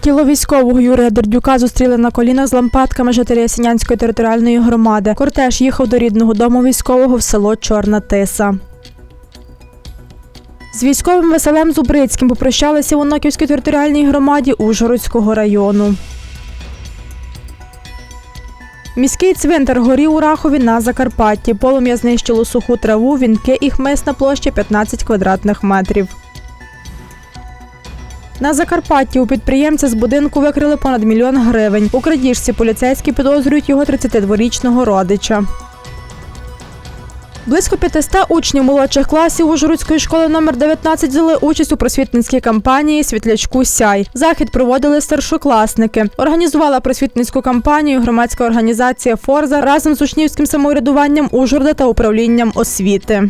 Тіло військового Юрія Дердюка зустріли на колінах з лампадками жителі Ясінянської територіальної громади. Кортеж їхав до рідного дому військового в село Чорна Тиса. З військовим Василем Зубрицьким попрощалися в Оноківській територіальній громаді Ужгородського району. Міський цвинтар горів у Рахові на Закарпатті. Полум'я знищило суху траву, вінки і хмиз на площі 15 квадратних метрів. На Закарпатті у підприємця з будинку викрили понад мільйон гривень. У крадіжці поліцейські підозрюють його 32-річного родича. Близько 500 учнів молодших класів Ужгородської школи номер 19 взяли участь у просвітницькій кампанії Світлячку Сяй. Захід проводили старшокласники. Організувала просвітницьку кампанію громадська організація Форза разом з учнівським самоврядуванням Ужгорода та управлінням освіти.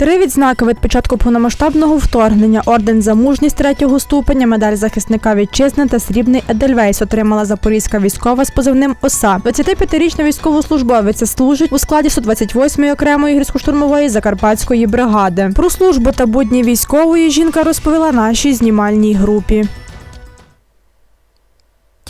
Три відзнаки від початку повномасштабного вторгнення, орден за мужність третього ступеня, медаль захисника вітчизни та срібний Едельвейс отримала запорізька військова з позивним ОСА. 25-річна військовослужбовиця служить у складі 128-ї окремої гірсько-штурмової закарпатської бригади. Про службу та будні військової жінка розповіла нашій знімальній групі.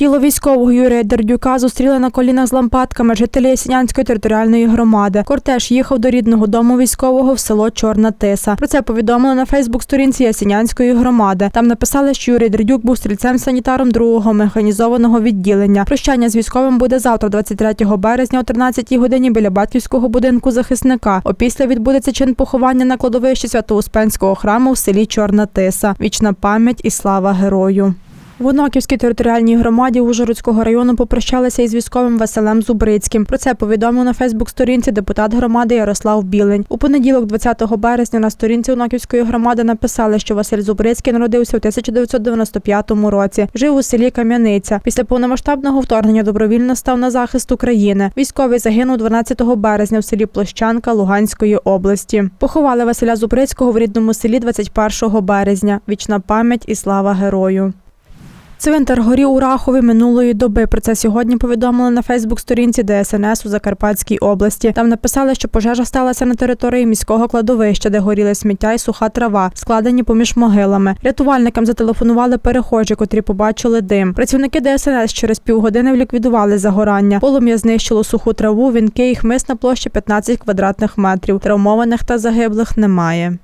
Тіло військового Юрія Дердюка зустріли на колінах з лампадками жителі Ясінянської територіальної громади. Кортеж їхав до рідного дому військового в село Чорна Тиса. Про це повідомили на Фейсбук-сторінці Ясінянської громади. Там написали, що Юрій Дердюк був стрільцем-санітаром другого механізованого відділення. Прощання з військовим буде завтра, 23 березня, о 13 годині біля батьківського будинку захисника. Опісля відбудеться чин поховання на кладовищі Свято-Успенського храму в селі Чорна Тиса. Вічна пам'ять і слава герою. В Оноківській територіальній громаді Ужгородського району попрощалися із військовим Василем Зубрицьким. Про це повідомив на Фейсбук-сторінці депутат громади Ярослав Білень. У понеділок, 20 березня, на сторінці Оноківської громади написали, що Василь Зубрицький народився у 1995 році. Жив у селі Кам'яниця. Після повномасштабного вторгнення добровільно став на захист України. Військовий загинув 12 березня в селі Площанка Луганської області. Поховали Василя Зубрицького в рідному селі 21 березня. Вічна пам'ять і слава герою. Цвинтар горів у Рахові минулої доби. Про це сьогодні повідомили на Фейсбук-сторінці ДСНС у Закарпатській області. Там написали, що пожежа сталася на території міського кладовища, де горіли сміття і суха трава, складені поміж могилами. Рятувальникам зателефонували перехожі, котрі побачили дим. Працівники ДСНС через півгодини ліквідували загорання. Полум'я знищило суху траву, вінки і хмиз на площі 15 квадратних метрів. Травмованих та загиблих немає.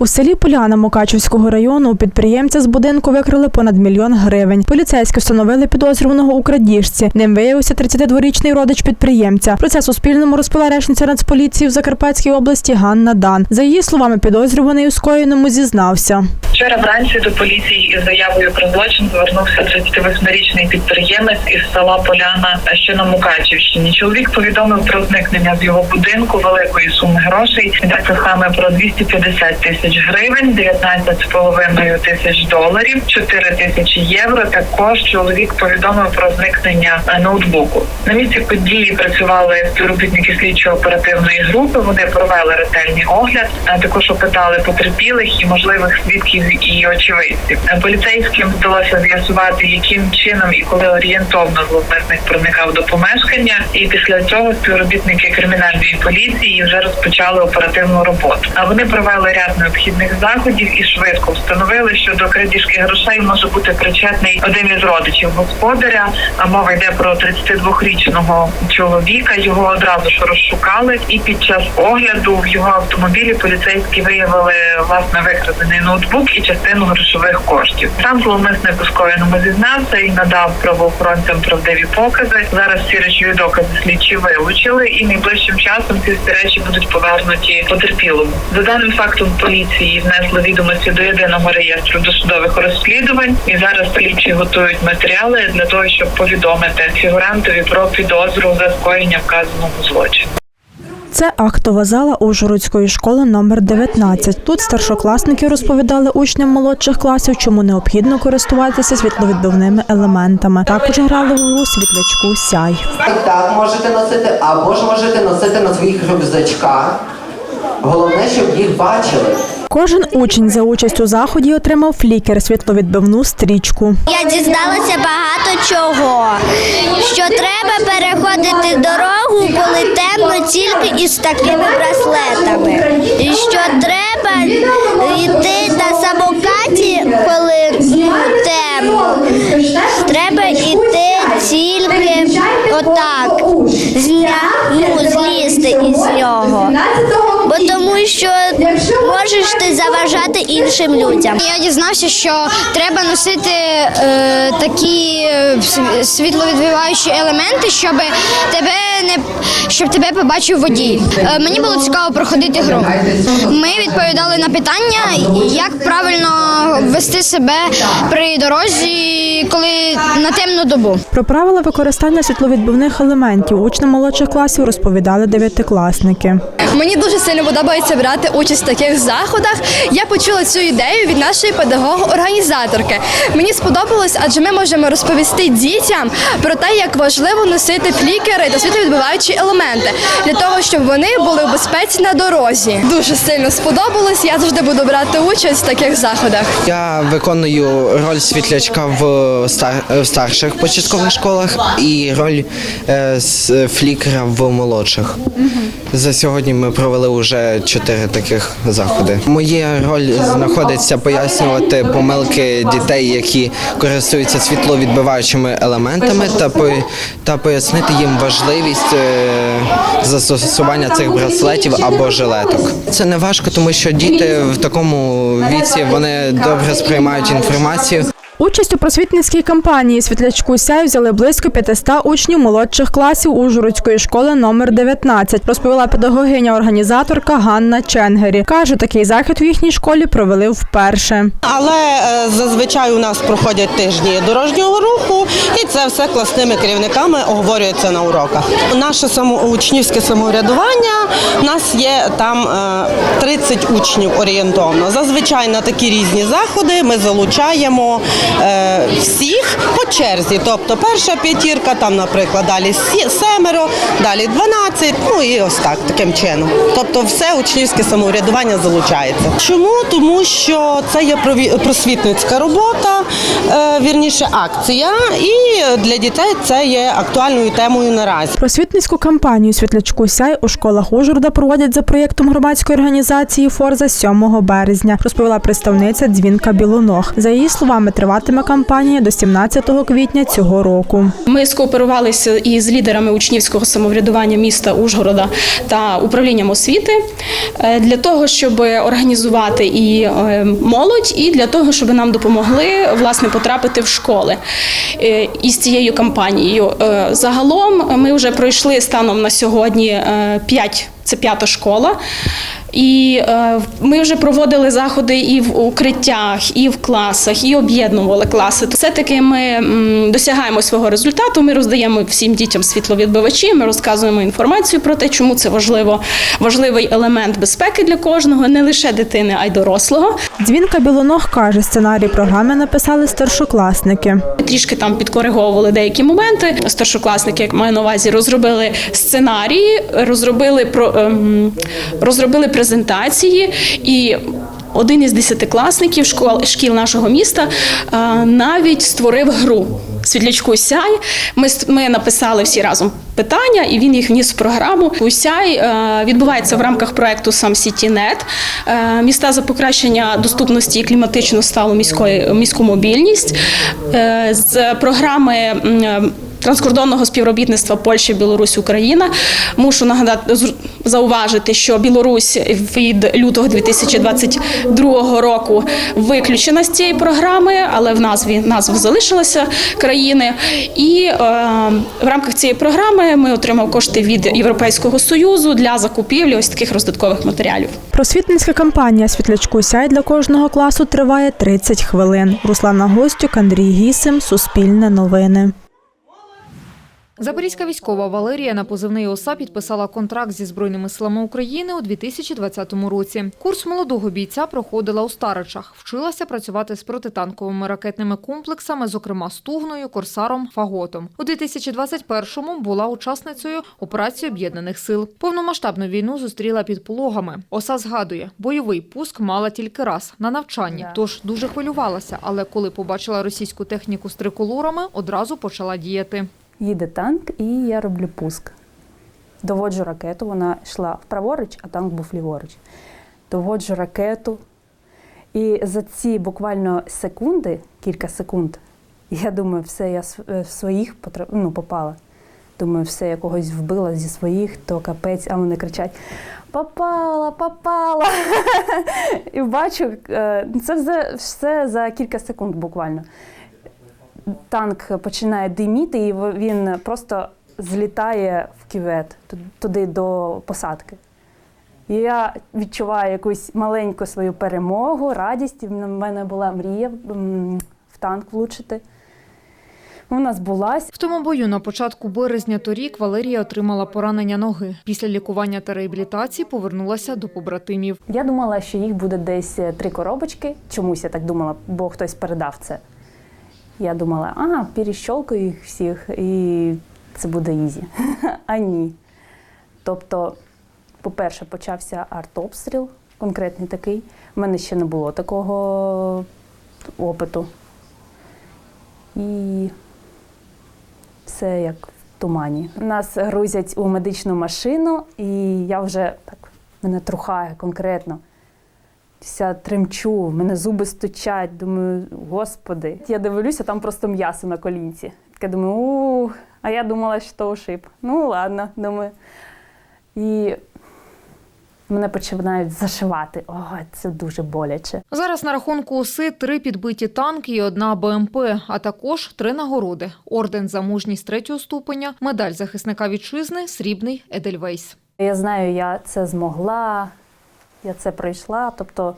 У селі Поляна Мукачівського району у підприємця з будинку викрили понад мільйон гривень. Поліцейські встановили підозрюваного у крадіжці. Ним виявився 32-річний родич підприємця. Про це Суспільному розповіла речниця Нацполіції в Закарпатській області Ганна Дан. За її словами, підозрюваний у скоєному зізнався. Вчора вранці до поліції із заявою про злочин звернувся 38-річний підприємець із села Поляна, що на Мукачівщині. Чоловік повідомив про зникнення з його будинку великої суми грошей. Йдеться саме про 250 тисяч гривень, 19,5 тисяч доларів, 4 тисячі євро. Також чоловік повідомив про зникнення ноутбуку. На місці події працювали співробітники слідчо-оперативної групи. Вони провели ретельний огляд, а також опитали потерпілих і можливих свідків і очевидців. Поліцейським вдалося з'ясувати, яким чином і коли орієнтовно зловмисник проникав до помешкання. І після цього співробітники кримінальної поліції вже розпочали оперативну роботу. А вони провели ряд необхідних заходів і швидко встановили, що до крадіжки грошей може бути причетний один із родичів господаря. А мова йде про 32-річного чоловіка. Його одразу ж розшукали, і під час огляду в його автомобілі поліцейські виявили власне викрадений ноутбук і частину грошових коштів. Сам зловмисник у зізнався і надав правоохоронцям правдиві покази. Зараз ці речові докази слідчі вилучили, і найближчим часом ці всі речі будуть повернуті потерпілому. За даним фактом поліції внесли відомості до єдиного реєстру досудових розслідувань, і зараз слідчі готують матеріали для того, щоб повідомити фігурантові про підозру за скоєння вказаного злочину. Це актова зала Ужгородської школи номер 19. Тут старшокласники розповідали учням молодших класів, чому необхідно користуватися світловідбивними елементами. Також грали в гру світлячку сяй. Так можете носити, або ж можете носити на своїх рюкзачках. Головне, щоб їх бачили. Кожен учень за участь у заході отримав флікер, світловідбивну стрічку. Я дізналася багато чого, що треба переходити дорогу, коли темно тільки із такими браслетами. І Що треба йти на самокаті, коли темно. Треба йти тільки отак, зля, ну, злізти із нього. Що можеш ти заважати іншим людям. Я дізнався, що треба носити е, такі е, св- світловідбиваючі елементи, щоб тебе не щоб тебе побачив водій. Е, мені було цікаво проходити гру. Ми відповідали на питання, як правильно вести себе при дорозі, коли на темну добу. Про правила використання світловідбивних елементів учням молодших класів розповідали дев'ятикласники. Мені дуже сильно подобається брати участь в таких заходах. Я почула цю ідею від нашої педагога-організаторки. Мені сподобалось, адже ми можемо розповісти дітям про те, як важливо носити флікери та світловідбиваючі елементи для того, щоб вони були в безпеці на дорозі. Дуже сильно сподобалось. Я завжди буду брати участь в таких заходах. Я виконую роль світлячка в, стар, в старших початкових школах і роль е, флікера в молодших. За сьогодні ми провели вже чотири таких заходи. Моя роль знаходиться пояснювати помилки дітей, які користуються світловідбиваючими елементами, та та пояснити їм важливість е, застосування цих браслетів або жилеток. Це не важко, тому що діти в такому віці вони добре сприймають інформацію. Участь у просвітницькій кампанії Світлячку Сяй взяли близько 500 учнів молодших класів Ужгородської школи номер 19, розповіла педагогиня-організаторка Ганна Ченгері. Каже, такий захід у їхній школі провели вперше. Але е, зазвичай у нас проходять тижні дорожнього руху, і це все класними керівниками оговорюється на уроках. Наше самоучнівське самоврядування у нас є там е, 30 учнів орієнтовно. Зазвичай на такі різні заходи ми залучаємо е, всіх по черзі. Тобто перша п'ятірка, там, наприклад, далі семеро, далі 12, ну і ось так таким чином. Тобто, все учнівське самоврядування залучається. Чому? Тому що це є просвітницька робота, е, вірніше акція, і для дітей це є актуальною темою наразі. Просвітницьку кампанію Світлячку Сяй у школах Ужгорода проводять за проєктом громадської організації Форза 7 березня, розповіла представниця Дзвінка Білоног. За її словами, триватиме кампанія до 17 квітня цього року. Ми скооперувалися із лідерами учнівського самоврядування міста Ужгорода та управлінням освіти е, для того, щоб організувати і е, молодь, і для того, щоб нам допомогли власне потрапити в школи е, із цією кампанією. Загалом ми вже пройшли станом на сьогодні 5, це п'ята школа. І е, ми вже проводили заходи і в укриттях, і в класах, і об'єднували класи. Все-таки ми м, досягаємо свого результату. Ми роздаємо всім дітям світловідбивачі. Ми розказуємо інформацію про те, чому це важливо, важливий елемент безпеки для кожного, не лише дитини, а й дорослого. Дзвінка Білоног каже, сценарій програми написали старшокласники. Трішки там підкориговували деякі моменти. Старшокласники, як маю на увазі, розробили сценарії, розробили про ем, розробили презентації і. Один із десятикласників школ шкіл нашого міста е, навіть створив гру Світлячку Сяй. Ми ми написали всі разом питання, і він їх вніс в програму. Сяй е, відбувається в рамках проекту Сам Сітінет е, міста за покращення доступності і кліматичну сталу міської міську мобільність Е, з програми. Транскордонного співробітництва Польща, Білорусь, Україна. Мушу нагадати зауважити, що Білорусь від лютого 2022 року виключена з цієї програми, але в назві назва залишилася країни. І е, в рамках цієї програми ми отримав кошти від Європейського союзу для закупівлі ось таких роздаткових матеріалів. Просвітницька кампанія Світлячку Сяй для кожного класу триває 30 хвилин. Руслана Гостюк, Андрій Гісим, Суспільне новини. Запорізька військова Валерія на позивний ОСА підписала контракт зі Збройними силами України у 2020 році. Курс молодого бійця проходила у Старичах. Вчилася працювати з протитанковими ракетними комплексами, зокрема Стугною, Корсаром, Фаготом. У 2021-му була учасницею операції об'єднаних сил. Повномасштабну війну зустріла під пологами. ОСА згадує, бойовий пуск мала тільки раз на навчанні, тож дуже хвилювалася. Але коли побачила російську техніку з триколорами, одразу почала діяти. Їде танк, і я роблю пуск. Доводжу ракету, вона йшла вправоріч, а танк був ліворуч. Доводжу ракету. І за ці буквально секунди, кілька секунд, я думаю, все, я е, в своїх ну, попала. Думаю, все, я когось вбила зі своїх, то капець, а вони кричать: Попала, попала. І бачу, е, це все за кілька секунд буквально. Танк починає диміти, і він просто злітає в кювет, туди до посадки. І я відчуваю якусь маленьку свою перемогу, радість. В мене була мрія в танк влучити. Вона збулась. В тому бою на початку березня торік Валерія отримала поранення ноги. Після лікування та реабілітації повернулася до побратимів. Я думала, що їх буде десь е, три коробочки. Чомусь я так думала, бо хтось передав це. Я думала, ага, перещолкаю їх всіх, і це буде ізі. А ні. Тобто, по-перше, почався артобстріл, конкретний такий. У мене ще не було такого опиту. І все як в тумані. Нас грузять у медичну машину, і я вже так мене трухає конкретно. Вся тремчу, в мене зуби стучать. Думаю, господи. Я дивлюся, там просто м'ясо на колінці. Таке думаю, ух, а я думала, що то ушиб. Ну ладно, думаю. І мене починають зашивати. О, це дуже боляче. Зараз на рахунку ОСИ три підбиті танки і одна БМП, а також три нагороди: орден за мужність третього ступеня, медаль захисника вітчизни, срібний Едельвейс. Я знаю, я це змогла, я це пройшла, тобто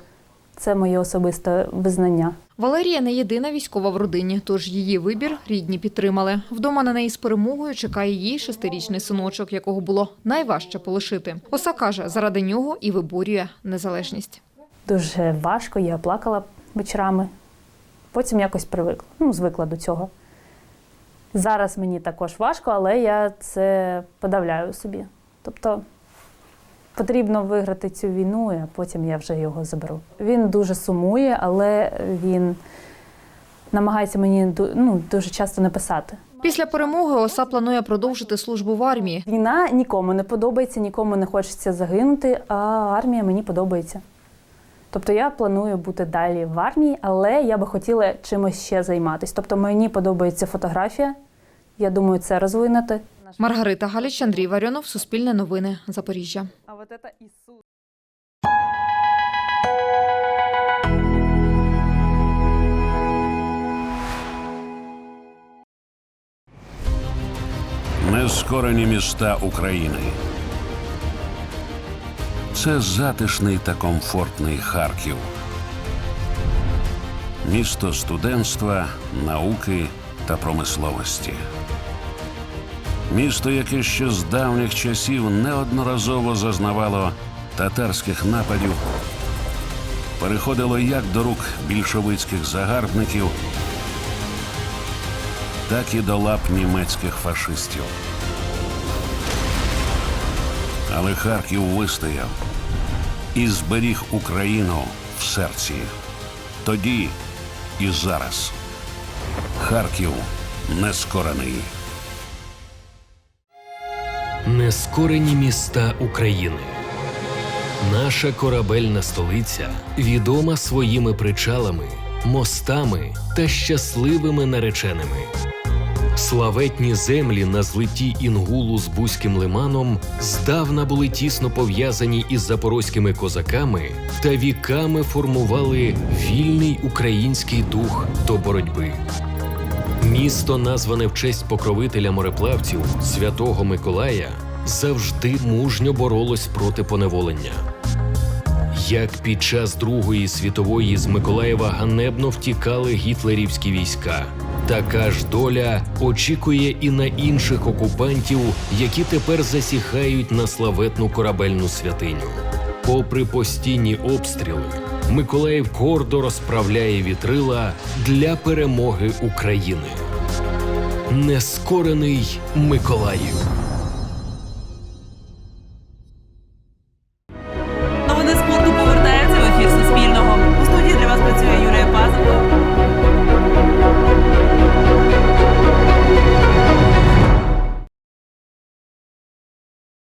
це моє особисте визнання. Валерія не єдина військова в родині, тож її вибір рідні підтримали. Вдома на неї з перемогою чекає її шестирічний синочок, якого було найважче полишити. Оса каже, заради нього і виборює незалежність. Дуже важко, я плакала вечорами. Потім якось привикла, ну, звикла до цього. Зараз мені також важко, але я це подавляю собі. Тобто потрібно виграти цю війну, а потім я вже його заберу. Він дуже сумує, але він намагається мені ну, дуже часто написати. Після перемоги Оса планує продовжити службу в армії. Війна нікому не подобається, нікому не хочеться загинути, а армія мені подобається. Тобто я планую бути далі в армії, але я би хотіла чимось ще займатися. Тобто мені подобається фотографія. Я думаю, це розвинути. Маргарита Галіч, Андрій Варіонов, Суспільне новини, Запоріжжя. Нескорені міста України. Це затишний та комфортний Харків. Місто студентства, науки та промисловості. Місто, яке ще з давніх часів неодноразово зазнавало татарських нападів, переходило як до рук більшовицьких загарбників, так і до лап німецьких фашистів. Але Харків вистояв і зберіг Україну в серці. Тоді і зараз. Харків нескорений. Нескорені міста України. Наша корабельна столиця відома своїми причалами, мостами та щасливими нареченими. Славетні землі на злиті Інгулу з Бузьким лиманом здавна були тісно пов'язані із запорозькими козаками та віками формували вільний український дух до боротьби. Місто, назване в честь покровителя мореплавців святого Миколая, завжди мужньо боролось проти поневолення. Як під час Другої світової з Миколаєва ганебно втікали гітлерівські війська, така ж доля очікує і на інших окупантів, які тепер засіхають на славетну корабельну святиню. Попри постійні обстріли, Миколаїв гордо розправляє вітрила для перемоги України. Нескорений Миколаїв.